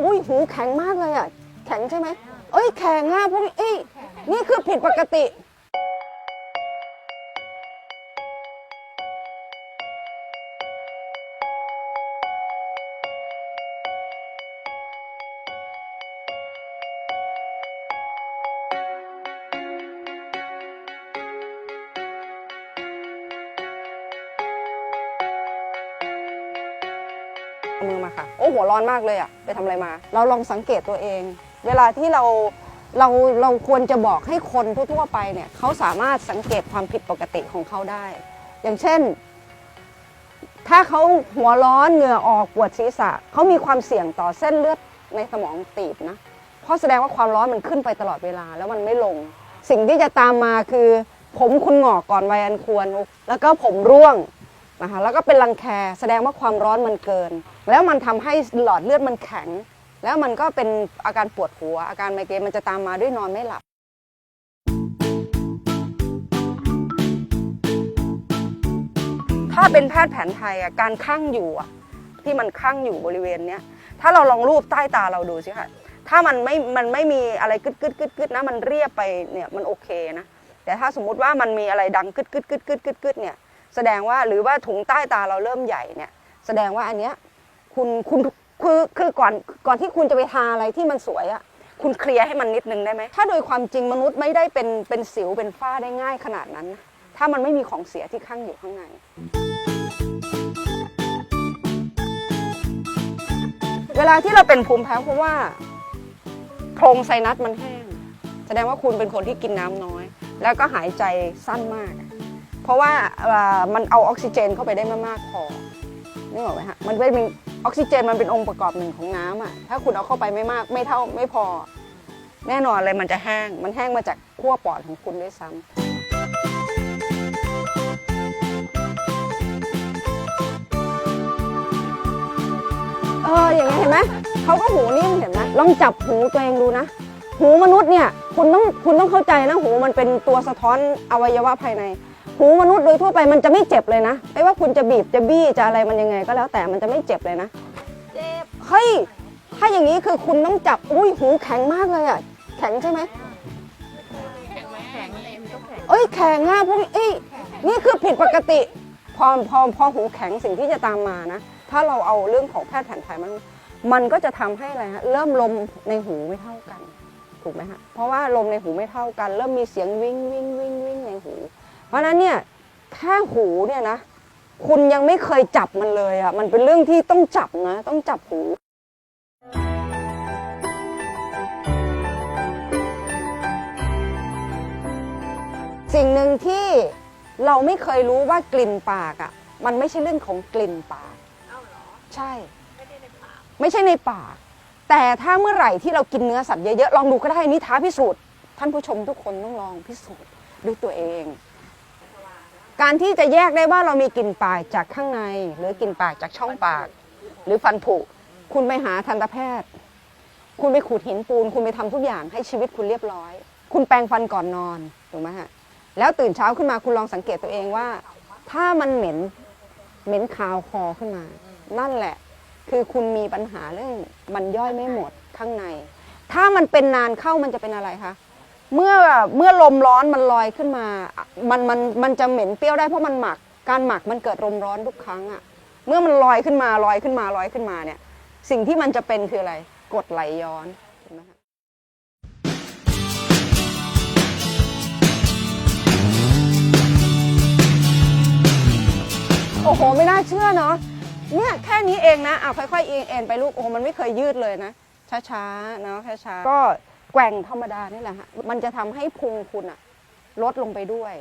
อุ้ยหูแข็งมากเลยอะ แข็งใช่ไหมเอ้ยแข็งอะพวกนี้เอ้ยนี่คือผิดปกติ เอามือมาค่ะ โอ้หัวร้อนมากเลยอะไปทำอะไรมา เราลองสังเกตตัวเอง เวลาที่เราเราเราควรจะบอกให้คนทั่วๆไปเนี่ยเขาสามารถสังเกตความผิดปกติของเขาได้ อย่างเช่น ถ้าเขาหัวร้อนเหงื่อออกปวดศีรษะเขามีความเสี่ยงต่อเส้นเลือดในสมองตีบนะเพราะแสดงว่าความร้อนมันขึ้นไปตลอดเวลาแล้วมันไม่ลง สิ่งที่จะตามมาคือ ผมคุณหงอกก่อนวัยอันควร แล้วก็ผมร่วง นะคะแล้วก็เป็นรังแคแสดงว่าความร้อนมันเกิน แล้วมันทำให้หลอดเลือดมันแข็ง แล้วมันก็เป็นอาการปวดหัว อาการไมเกรนมันจะตามมาด้วยนอนไม่หลับถ้าเป็นแพทย์แผนไทยอะการข้างอยู่อะที่มันข้างอยู่บริเวณเนี้ยถ้าเราลองรูปใต้ตาเราดูสิค่ะถ้ามันไม่มันไม่มีอะไรกึดกึดกึดกึดนะมันเรียบไปเนี่ยมันโอเคนะแต่ถ้าสมมุติว่ามันมีอะไรดังกึดกึดกึดกึดกึดกึดเนี่ย แสดงว่าหรือว่าถุงใต้ตาเราเริ่มใหญ่เนี่ย แสดงว่าอันเนี้ยคุณคุณคือคือก่อนก่อนที่คุณจะไปทาอะไรที่มันสวยอะคุณเคลียร์ให้มันนิดนึงได้ไหมถ้าโดยความจริงมนุษย์ไม่ได้เป็นเป็นสิวเป็นฝ้าได้ง่ายขนาดนั้น ถ้ามันไม่มีของเสียที่ข้างอยู่ข้างในเวลาที่เราเป็นภูมิแพ้เพราะว่าโพรงไซนัสมันแห้ง แสดงว่าคุณเป็นคนที่กินน้ำน้อย แล้วก็หายใจสั้นมาก เพราะว่ามันเอาออกซิเจนเข้าไปได้ไม่มากพอนึกออกไหมฮะมันเป็นออกซิเจนมันเป็นองค์ประกอบหนึ่งของน้ำอะถ้าคุณเอาเข้าไปไม่มากไม่เท่าไม่พอ แน่นอนเลยมันจะแห้ง มันแห้งมาจากขั้วปอดของคุณด้วยซ้ำเอออย่างเงี้ยเห็นไหมเขาก็หูนิ่งเห็นไหมลองจับหูตัวเองดูนะ หูมนุษย์เนี่ยคุณต้องคุณต้องเข้าใจนะหูมันเป็นตัวสะท้อนอวัยวะภายใน หูมนุษย์โดยทั่วไปมันจะไม่เจ็บเลยนะ ไม่ว่าคุณจะบีบจะบี้จะอะไรมันยังไงก็แล้วแต่มันจะไม่เจ็บเลยนะ เจ็บ เฮ้ย ถ้าอย่างนี้คือคุณต้องจับ อุ้ยหูแข็งมากเลยอะ แข็งใช่ไหมแข็งไหมแข็งเอ็มก็แข็งเอ้ยแข็งอะพวกนี้เอ้ยนี่คือผิดปกติ พอพอพอหูแข็งสิ่งที่จะตามมานะ ถ้าเราเอาเรื่องของแพทย์แผนไทยมันมันก็จะทำให้อะไรฮะเริ่มลมในหูไม่เท่ากัน ถูกไหมฮะเพราะว่าลมในหูไม่เท่ากัน เริ่มมีเสียงวิ่งวิ่งวิ่งวิ่งในหู เพราะฉะนั้นเนี่ยแค่หูเนี่ยนะ คุณยังไม่เคยจับมันเลยอะ มันเป็นเรื่องที่ต้องจับนะ ต้องจับหูสิ่งหนึ่งที่เราไม่เคยรู้ว่ากลิ่นปากอะ มันไม่ใช่เรื่องของกลิ่นปากเอ้าเหรอใช่ไม่ได้ในปากไม่ใช่ในปาก แต่ถ้าเมื่อไหร่ที่เรากินเนื้อสัตว์เยอะๆ ลองดูก็ได้นี่ท้าพิสูจน์ ท่านผู้ชมทุกคนต้องลองพิสูจน์ด้วยตัวเอง การที่จะแยกได้ว่าเรามีกลิ่นปากจากข้างใน หรือกลิ่นปากจากช่องปาก หรือฟันผุ คุณไปหาทันตแพทย์ คุณไปขูดหินปูน คุณไปทำทุกอย่างให้ชีวิตคุณเรียบร้อย คุณแปรงฟันก่อนนอนถูกไหมฮะแล้วตื่นเช้าขึ้นมาคุณลองสังเกตตัวเองว่า ถ้ามันเหม็นเหม็นคาวคอขึ้นมา นั่นแหละ คือคุณมีปัญหาเรื่องมันย่อยไม่หมดข้างใน ถ้ามันเป็นนานเข้ามันจะเป็นอะไรคะ เมื่อเมื่อลมร้อนมันลอยขึ้นมา มันมันมันจะเหม็นเปรี้ยวได้เพราะมันหมัก การหมักมันเกิดลมร้อนทุกครั้งอะเมื่อมันลอยขึ้นมาลอยขึ้นมาลอยขึ้นมาเนี่ย สิ่งที่มันจะเป็นคืออะไร กดไหลย้อนเห็นไหมคะโอ้โห ไม่น่าเชื่อเนาะเนี่ยแค่นี้เองนะอะค่อยๆเอ็นเอ็นไปลูกโอ้โหมันไม่เคยยืดเลยนะช้าๆเนาะช้าๆก็ แกว่งธรรมดานี่แหละฮะมันจะทำให้พุงคุณอะลดลงไปด้วย